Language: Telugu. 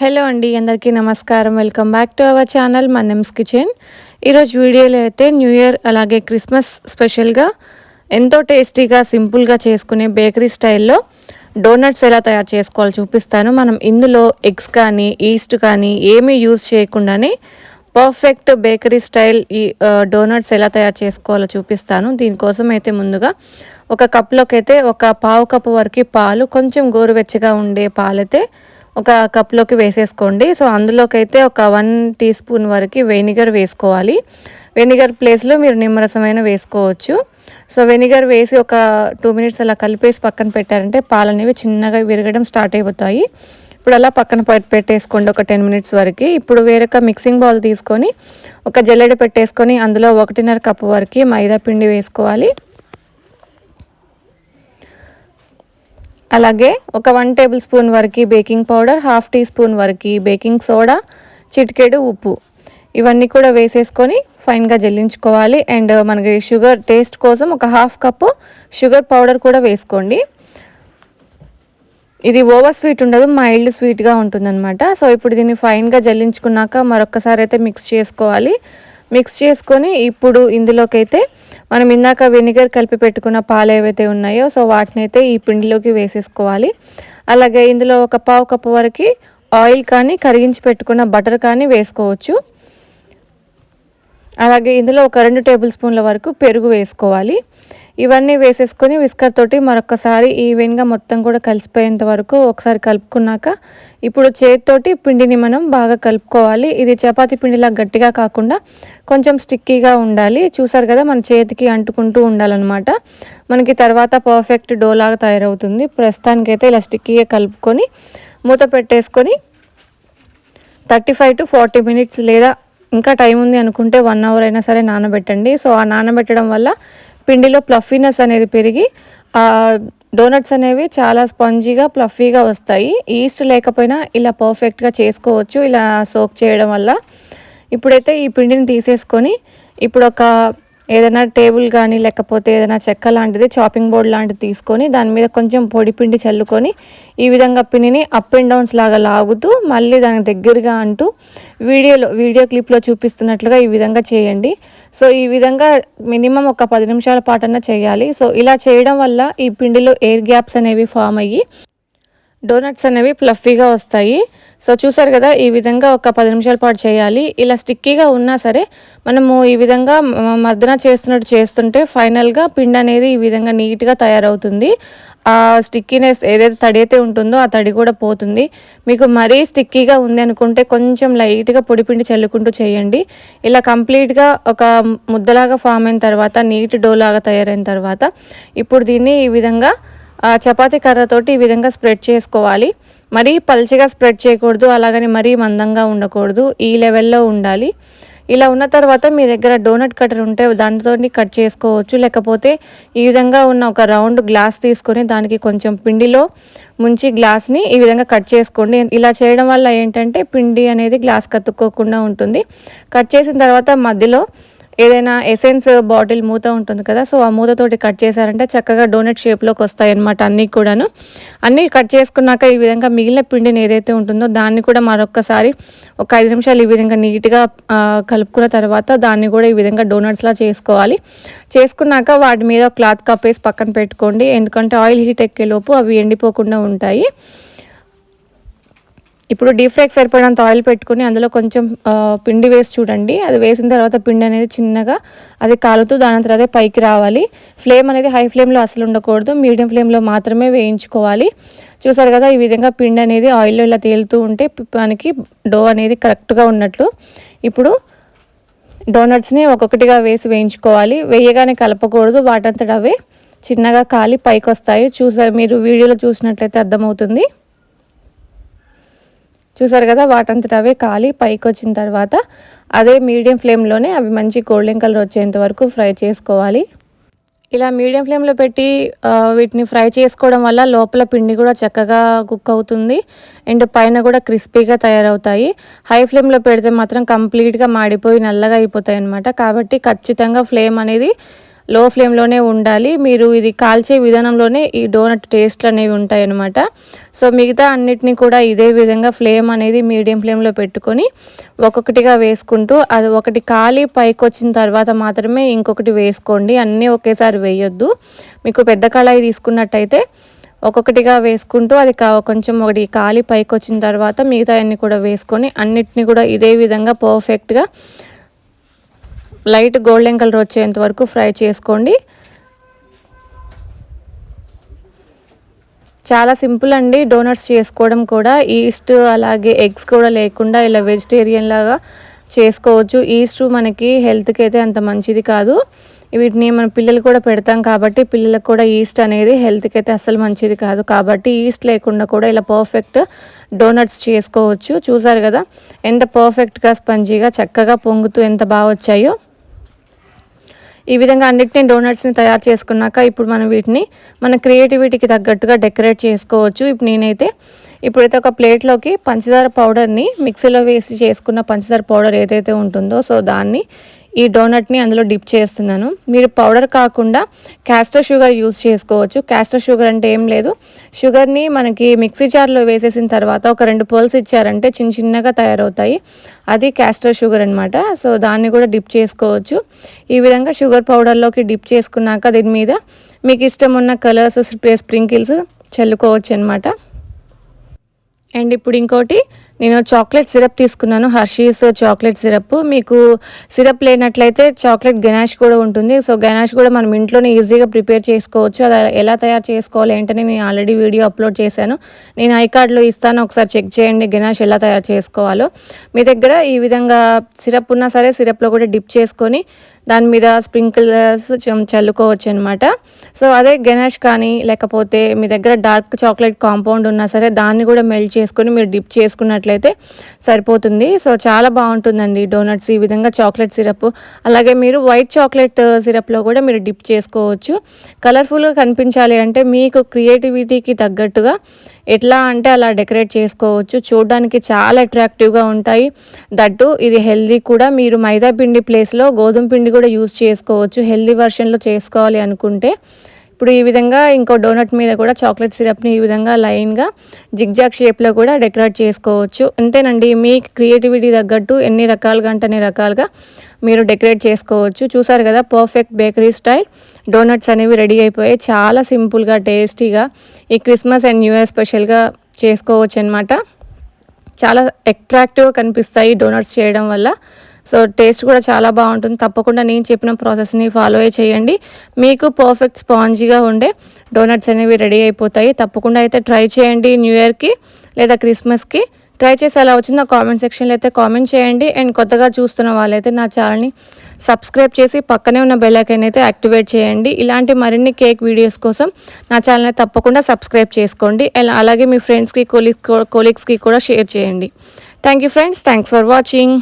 హలో అండి అందరికీ నమస్కారం. Welcome back to our channel Mannem's kitchen. ఈరోజు వీడియోలో అయితే న్యూ ఇయర్ అలాగే క్రిస్మస్ స్పెషల్గా ఎంతో టేస్టీగా సింపుల్గా చేసుకునే బేకరీ స్టైల్లో డోనట్స్ ఎలా తయారు చేసుకోవాలో చూపిస్తాను. మనం ఇందులో ఎగ్స్ కానీ ఈస్ట్ కానీ ఏమీ యూజ్ చేయకుండానే పర్ఫెక్ట్ బేకరీ స్టైల్ ఈ డోనట్స్ ఎలా తయారు చేసుకోవాలో చూపిస్తాను. దీనికోసం అయితే ముందుగా ఒక కప్లోకి అయితే ఒక పావు కప్పు వరకు పాలు కొంచెం గోరువెచ్చగా ఉండే పాలైతే ఒక కప్లోకి వేసేసుకోండి. సో అందులోకి అయితే ఒక వన్ టీ స్పూన్ వరకు వెనిగర్ వేసుకోవాలి. వెనిగర్ ప్లేస్లో మీరు నిమ్మరసమైన వేసుకోవచ్చు. సో వెనిగర్ వేసి ఒక టూ మినిట్స్ అలా కలిపేసి పక్కన పెట్టారంటే పాలు అనేవి చిన్నగా విరగడం స్టార్ట్ అయిపోతాయి. ఇప్పుడు అలా పక్కన పెట్టేసుకోండి ఒక టెన్ మినిట్స్ వరకు. ఇప్పుడు వేరొక మిక్సింగ్ బౌల్ తీసుకొని ఒక జల్లెడ పెట్టేసుకొని అందులో ఒకటిన్నర కప్పు వరకు మైదా పిండి వేసుకోవాలి. అలాగే ఒక వన్ టేబుల్ స్పూన్ వరకు baking powder half teaspoon వరకు బేకింగ్ సోడా చిటికెడు ఉప్పు. ఇవన్నీ కూడా వేసేసుకొని ఫైన్గా జల్లించుకోవాలి. అండ్ మనకి షుగర్ టేస్ట్ కోసం ఒక హాఫ్ కప్పు షుగర్ పౌడర్ కూడా వేసుకోండి. ఇది ఓవర్ స్వీట్ ఉండదు మైల్డ్ స్వీట్గా ఉంటుందన్నమాట. సో ఇప్పుడు దీన్ని ఫైన్గా జల్లించుకున్నాక మరొకసారి అయితే మిక్స్ చేసుకోవాలి. మిక్స్ చేసుకొని ఇప్పుడు ఇందులోకి అయితే మనం ఇందాక వెనిగర్ కలిపి పెట్టుకున్న పాలు ఏవైతే ఉన్నాయో సో వాటిని అయితే ఈ పిండిలోకి వేసేసుకోవాలి. అలాగే ఇందులో ఒక పావు కప్పు వరకు ఆయిల్ కానీ కరిగించి పెట్టుకున్న బటర్ కానీ వేసుకోవచ్చు. అలాగే ఇందులో ఒక రెండు టేబుల్ స్పూన్ల వరకు పెరుగు వేసుకోవాలి. ఇవన్నీ వేసేసుకొని విస్కర్ తోటి మరొకసారి ఈవెన్గా మొత్తం కూడా కలిసిపోయేంత వరకు ఒకసారి కలుపుకున్నాక ఇప్పుడు చేతితోటి పిండిని మనం బాగా కలుపుకోవాలి. ఇది చపాతి పిండిలా గట్టిగా కాకుండా కొంచెం స్టిక్కీగా ఉండాలి. చూసారు కదా మన చేతికి అంటుకుంటూ ఉండాలన్నమాట. మనకి తర్వాత పర్ఫెక్ట్ డోలాగా తయారవుతుంది. ప్రస్తుతానికైతే ఇలా స్టిక్కీగా కలుపుకొని మూత పెట్టేసుకొని thirty five to forty minutes లేదా ఇంకా టైం ఉంది అనుకుంటే వన్ అవర్ అయినా సరే నానబెట్టండి. సో ఆ నానబెట్టడం వల్ల పిండిలో ప్లఫీనెస్ అనేది పెరిగి డోనట్స్ అనేవి చాలా స్పంజీగా ప్లఫీగా వస్తాయి. ఈస్ట్ లేకపోయినా ఇలా పర్ఫెక్ట్గా చేసుకోవచ్చు ఇలా సోక్ చేయడం వల్ల. ఇప్పుడైతే ఈ పిండిని తీసేసుకొని ఇప్పుడు ఒక ఏదైనా టేబుల్ కానీ లేకపోతే ఏదైనా చెక్క లాంటిది చాపింగ్ బోర్డ్ లాంటిది తీసుకొని దాని మీద కొంచెం పొడి పిండి చల్లుకొని ఈ విధంగా పిండిని అప్ అండ్ డౌన్స్ లాగా లాగుతూ మళ్ళీ దానికి దగ్గరగా అంటూ వీడియోలో వీడియో క్లిప్లో చూపిస్తున్నట్లుగా ఈ విధంగా చేయండి. సో ఈ విధంగా మినిమం ఒక పది నిమిషాల పాటన్నా చేయాలి. సో ఇలా చేయడం వల్ల ఈ పిండిలో ఎయిర్ గ్యాప్స్ అనేవి ఫామ్ అయ్యి డోనట్స్ అనేవి ఫ్లఫీగా వస్తాయి. సో చూసారు కదా ఈ విధంగా ఒక పది నిమిషాల పాటు చేయాలి. ఇలా స్టిక్కీగా ఉన్నా సరే మనము ఈ విధంగా మర్దన చేస్తున్నట్టు చేస్తుంటే ఫైనల్గా పిండి అనేది ఈ విధంగా నీట్గా తయారవుతుంది. ఆ స్టిక్కీనెస్ ఏదైతే తడి అయితే ఉంటుందో ఆ తడి కూడా పోతుంది. మీకు మరీ స్టిక్కీగా ఉంది అనుకుంటే కొంచెం లైట్గా పొడిపిండి చల్లుకుంటూ చేయండి. ఇలా కంప్లీట్గా ఒక ముద్దలాగా ఫామ్ అయిన తర్వాత నీట్ డోలాగా తయారైన తర్వాత ఇప్పుడు దీన్ని ఈ విధంగా చపాతీ కర్రతోటి ఈ విధంగా స్ప్రెడ్ చేసుకోవాలి. మరీ పల్చగా స్ప్రెడ్ చేయకూడదు అలాగని మరీ మందంగా ఉండకూడదు. ఈ లెవెల్లో ఉండాలి. ఇలా ఉన్న తర్వాత మీ దగ్గర డోనట్ కటర్ ఉంటే దానితో కట్ చేసుకోవచ్చు. లేకపోతే ఈ విధంగా ఉన్న ఒక రౌండ్ గ్లాస్ తీసుకొని దానికి కొంచెం పిండిలో ముంచి గ్లాస్ని ఈ విధంగా కట్ చేసుకోండి. ఇలా చేయడం వల్ల ఏంటంటే పిండి అనేది గ్లాస్ కత్తుక్కోకుండా ఉంటుంది. కట్ చేసిన తర్వాత మధ్యలో ఏదైనా ఎసెన్స్ బాటిల్ మూత ఉంటుంది కదా సో ఆ మూతతోటి కట్ చేశారంటే చక్కగా డోనట్ షేప్లోకి వస్తాయి అనమాట అన్నీ కూడాను. అన్నీ కట్ చేసుకున్నాక ఈ విధంగా మిగిలిన పిండిని ఏదైతే ఉంటుందో దాన్ని కూడా మరొకసారి ఒక ఐదు నిమిషాలు ఈ విధంగా నీట్గా కలుపుకున్న తర్వాత దాన్ని కూడా ఈ విధంగా డోనట్స్లా చేసుకోవాలి. చేసుకున్నాక వాటి మీద క్లాత్ కప్పేసి పక్కన పెట్టుకోండి. ఎందుకంటే ఆయిల్ హీట్ ఎక్కేలోపు అవి ఎండిపోకుండా ఉంటాయి. ఇప్పుడు డీప్ ఫ్రైకి సరిపడినంత ఆయిల్ పెట్టుకుని అందులో కొంచెం పిండి వేసి చూడండి. అది వేసిన తర్వాత పిండి అనేది చిన్నగా అది కాలుతూ దాని తర్వాత పైకి రావాలి. ఫ్లేమ్ అనేది హై ఫ్లేమ్లో అసలు ఉండకూడదు. మీడియం ఫ్లేమ్లో మాత్రమే వేయించుకోవాలి. చూసారు కదా ఈ విధంగా పిండి అనేది ఆయిల్లో ఇలా తేలుతూ ఉంటే మనకి డో అనేది కరెక్ట్గా ఉన్నట్లు. ఇప్పుడు డోనట్స్ని ఒక్కొక్కటిగా వేసి వేయించుకోవాలి. వేయగానే కలపకూడదు. వాటంతట అవే చిన్నగా కాలి పైకి వస్తాయి చూసారు మీరు వీడియోలో చూసినట్లయితే అర్థమవుతుంది. చూసారు కదా వాటంతట అవే కాలి పైకి వచ్చిన తర్వాత అదే మీడియం ఫ్లేమ్లోనే అవి మంచి గోల్డెన్ కలర్ వచ్చేంత వరకు ఫ్రై చేసుకోవాలి. ఇలా మీడియం ఫ్లేమ్లో పెట్టి వీటిని ఫ్రై చేసుకోవడం వల్ల లోపల పిండి కూడా చక్కగా కుక్ అవుతుంది. అండ్ పైన కూడా క్రిస్పీగా తయారవుతాయి. హై ఫ్లేమ్లో పెడితే మాత్రం కంప్లీట్గా మాడిపోయి నల్లగా అయిపోతాయి అనమాట కాబట్టి ఖచ్చితంగా ఫ్లేమ్ అనేది లో ఫ్లేమ్లోనే ఉండాలి. మీరు ఇది కాల్చే విధానంలోనే ఈ డోనట్ టేస్ట్లు అనేవి ఉంటాయన్నమాట. సో మిగతా అన్నిటినీ కూడా ఇదే విధంగా ఫ్లేమ్ అనేది మీడియం ఫ్లేమ్లో పెట్టుకొని ఒక్కొక్కటిగా వేసుకుంటూ అది ఒకటి కాలి పైకి వచ్చిన తర్వాత మాత్రమే ఇంకొకటి వేసుకోండి. అన్నీ ఒకేసారి వేయొద్దు. మీకు పెద్ద కళాయి తీసుకున్నట్టయితే ఒక్కొక్కటిగా వేసుకుంటూ అది కొంచెం ఒకటి కాలి పైకి వచ్చిన తర్వాత మిగతా అన్ని కూడా వేసుకొని అన్నిటిని కూడా ఇదే విధంగా పర్ఫెక్ట్గా లైట్ గోల్డెన్ కలర్ వచ్చేంత వరకు ఫ్రై చేసుకోండి. చాలా సింపుల్ అండి డోనట్స్ చేసుకోవడం కూడా. ఈస్ట్ అలాగే ఎగ్స్ కూడా లేకుండా ఇలా వెజిటేరియన్ లాగా చేసుకోవచ్చు. ఈస్ట్ మనకి హెల్త్కి అయితే అంత మంచిది కాదు. వీటిని మన పిల్లలు కూడా పెడతాం కాబట్టి పిల్లలకు కూడా ఈస్ట్ అనేది హెల్త్కి అయితే అసలు మంచిది కాదు. కాబట్టి ఈస్ట్ లేకుండా కూడా ఇలా పర్ఫెక్ట్ డోనట్స్ చేసుకోవచ్చు. చూసారు కదా? ఎంత పర్ఫెక్ట్గా స్పంజీగా చక్కగా పొంగుతూ ఎంత బాగా వచ్చాయో. ఈ విధంగా అన్నిటిని డోనట్స్ని తయారు చేసుకున్నాక ఇప్పుడు మనం వీటిని మన క్రియేటివిటీకి తగ్గట్టుగా డెకరేట్ చేసుకోవచ్చు. ఇప్పుడు నేనైతే ఇప్పుడైతే ఒక ప్లేట్లోకి పంచదార పౌడర్ని మిక్సీలో వేసి చేసుకున్న పంచదార పౌడర్ ఏదైతే ఉంటుందో సో దాన్ని ఈ డోనట్ని అందులో డిప్ చేస్తున్నాను. మీరు పౌడర్ కాకుండా క్యాస్టర్ షుగర్ యూస్ చేసుకోవచ్చు. క్యాస్టర్ షుగర్ అంటే ఏం లేదు. షుగర్ని మనకి మిక్సీ జార్లో వేసేసిన తర్వాత ఒక రెండు పర్ల్స్ ఇచ్చారంటే చిన్న చిన్నగా తయారవుతాయి. అది క్యాస్టర్ షుగర్ అనమాట సో దాన్ని కూడా డిప్ చేసుకోవచ్చు. ఈ విధంగా షుగర్ పౌడర్లోకి డిప్ చేసుకున్నాక దీని మీద మీకు ఇష్టం ఉన్న కలర్స్ స్ప్రింకిల్స్ చల్లుకోవచ్చు అనమాట అండ్ ఇప్పుడు ఇంకోటి నేను చాక్లెట్ సిరప్ తీసుకున్నాను. హర్షీస్ చాక్లెట్ సిరప్ మీకు సిరప్ లేనట్లయితే చాక్లెట్ గనాష్ కూడా ఉంటుంది. సో గనాష్ కూడా మనం ఇంట్లోనే ఈజీగా ప్రిపేర్ చేసుకోవచ్చు. అది ఎలా తయారు చేసుకోవాలి ఏంటని నేను ఆల్రెడీ వీడియో అప్లోడ్ చేశాను. నేను ఐ కార్డ్లో ఇస్తాను. ఒకసారి చెక్ చేయండి గనాష్ ఎలా తయారు చేసుకోవాలో. మీ దగ్గర ఈ విధంగా సిరప్ ఉన్నా సరే సిరప్లో కూడా డిప్ చేసుకొని దాని మీద స్ప్రింకిల్స్ చల్లుకోవచ్చు అనమాట సో అదే గణేష్ కానీ లేకపోతే మీ దగ్గర డార్క్ చాక్లెట్ కాంపౌండ్ ఉన్నా సరే దాన్ని కూడా మెల్ట్ చేసుకొని మీరు డిప్ చేసుకున్నట్లయితే సరిపోతుంది. సో చాలా బాగుంటుందండి డోనట్స్ ఈ విధంగా చాక్లెట్ సిరప్. అలాగే మీరు వైట్ చాక్లెట్ uh, సిరప్లో కూడా మీరు డిప్ చేసుకోవచ్చు. కలర్ఫుల్గా కనిపించాలి అంటే మీకు క్రియేటివిటీకి తగ్గట్టుగా ఎట్లా అంటే అలా డెకరేట్ చేసుకోవచ్చు. చూడడానికి చాలా అట్రాక్టివ్గా ఉంటాయి. దట్టు ఇది హెల్దీ కూడా మీరు మైదా పిండి ప్లేస్లో గోధుమ పిండి కూడా యూస్ చేసుకోవచ్చు. హెల్దీ వర్షన్లో చేసుకోవాలి అనుకుంటే. ఇప్పుడు ఈ విధంగా ఇంకో డోనట్ మీద కూడా చాక్లెట్ సిరప్ని ఈ విధంగా లైన్గా జిగ్జాగ్ షేప్లో కూడా డెకరేట్ చేసుకోవచ్చు. అంతేనండి మీ క్రియేటివిటీ తగ్గట్టు ఎన్ని రకాలుగా అంటే అన్ని రకాలుగా మీరు డెకరేట్ చేసుకోవచ్చు. చూసారు కదా పర్ఫెక్ట్ బేకరీ స్టైల్. డోనట్స్ అనేవి రెడీ అయిపోయాయి. చాలా సింపుల్గా టేస్టీగా ఈ క్రిస్మస్ అండ్ న్యూ ఇయర్ స్పెషల్గా చేసుకోవచ్చు అనమాట చాలా అట్రాక్టివ్గా కనిపిస్తాయి డోనట్స్ చేయడం వల్ల. సో టేస్ట్ కూడా చాలా బాగుంటుంది. తప్పకుండా నేను చెప్పిన ప్రాసెస్ని ఫాలో చేయండి. మీకు పర్ఫెక్ట్ స్పాంజీగా ఉండే డోనట్స్ అనేవి రెడీ అయిపోతాయి. తప్పకుండా అయితే ట్రై చేయండి న్యూ ఇయర్కి లేదా క్రిస్మస్కి. ట్రై చేసి ఎలా వచ్చిందో కామెంట్ సెక్షన్లో అయితే కామెంట్ చేయండి. అండ్ కొత్తగా చూస్తున్న వాళ్ళైతే నా ఛానల్ని సబ్స్క్రైబ్ చేసి పక్కనే ఉన్న బెల్లైకన్ అయితే యాక్టివేట్ చేయండి. ఇలాంటి మరిన్ని కేక్ వీడియోస్ కోసం నా ఛానల్ని తప్పకుండా సబ్స్క్రైబ్ చేసుకోండి. అలాగే మీ ఫ్రెండ్స్కి కొలీగ్ కొలీగ్స్కి కూడా షేర్ చేయండి. Thank you friends. Thanks for watching.